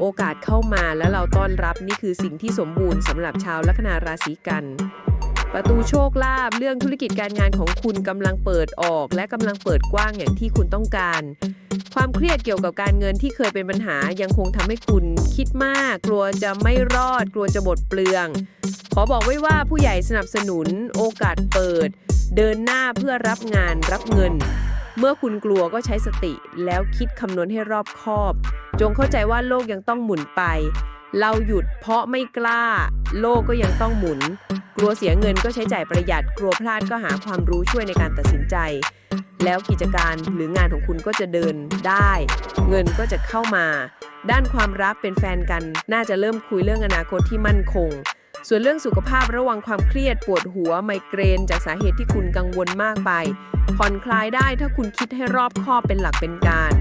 โอกาสเข้ามาแล้วเราต้อนรับนี่คือสิ่งที่สมบูรณ์สำหรับชาวลัคนาราศีกัน ประตูโชคลาภเรื่องธุรกิจการงานของคุณกำลังเปิดออก และกำลังเปิดกว้างอย่างที่คุณต้องการ ความเครียดเกี่ยวกับการเงินที่เคยเป็นปัญหายังคงทำให้คุณคิดมาก กลัวจะไม่รอด กลัวจะหมดเปลือง ขอบอกไว้ว่าผู้ใหญ่สนับสนุนโอกาสเปิด เดินหน้าเพื่อรับงานรับเงิน เมื่อคุณกลัวก็ใช้สติแล้วคิดคำนวณให้รอบคอบ จงเข้าใจว่าโลกยังต้องหมุนไป เราหยุดเพราะไม่กล้า โลกก็ยังต้องหมุน กลัวเสียเงินก็ใช้จ่ายประหยัด กลัวพลาดก็หาความรู้ช่วยในการตัดสินใจ แล้วกิจการหรืองานของคุณก็จะเดินได้ เงินก็จะเข้ามา ด้านความรักเป็นแฟนกัน น่าจะเริ่มคุยเรื่องอนาคตที่มั่นคง ส่วนเรื่องสุขภาพระวังความเครียดปวดหัวไมเกรน จากสาเหตุที่คุณกังวลมากไป ผ่อนคลายได้ถ้าคุณคิดให้รอบคอบเป็นหลักเป็นการ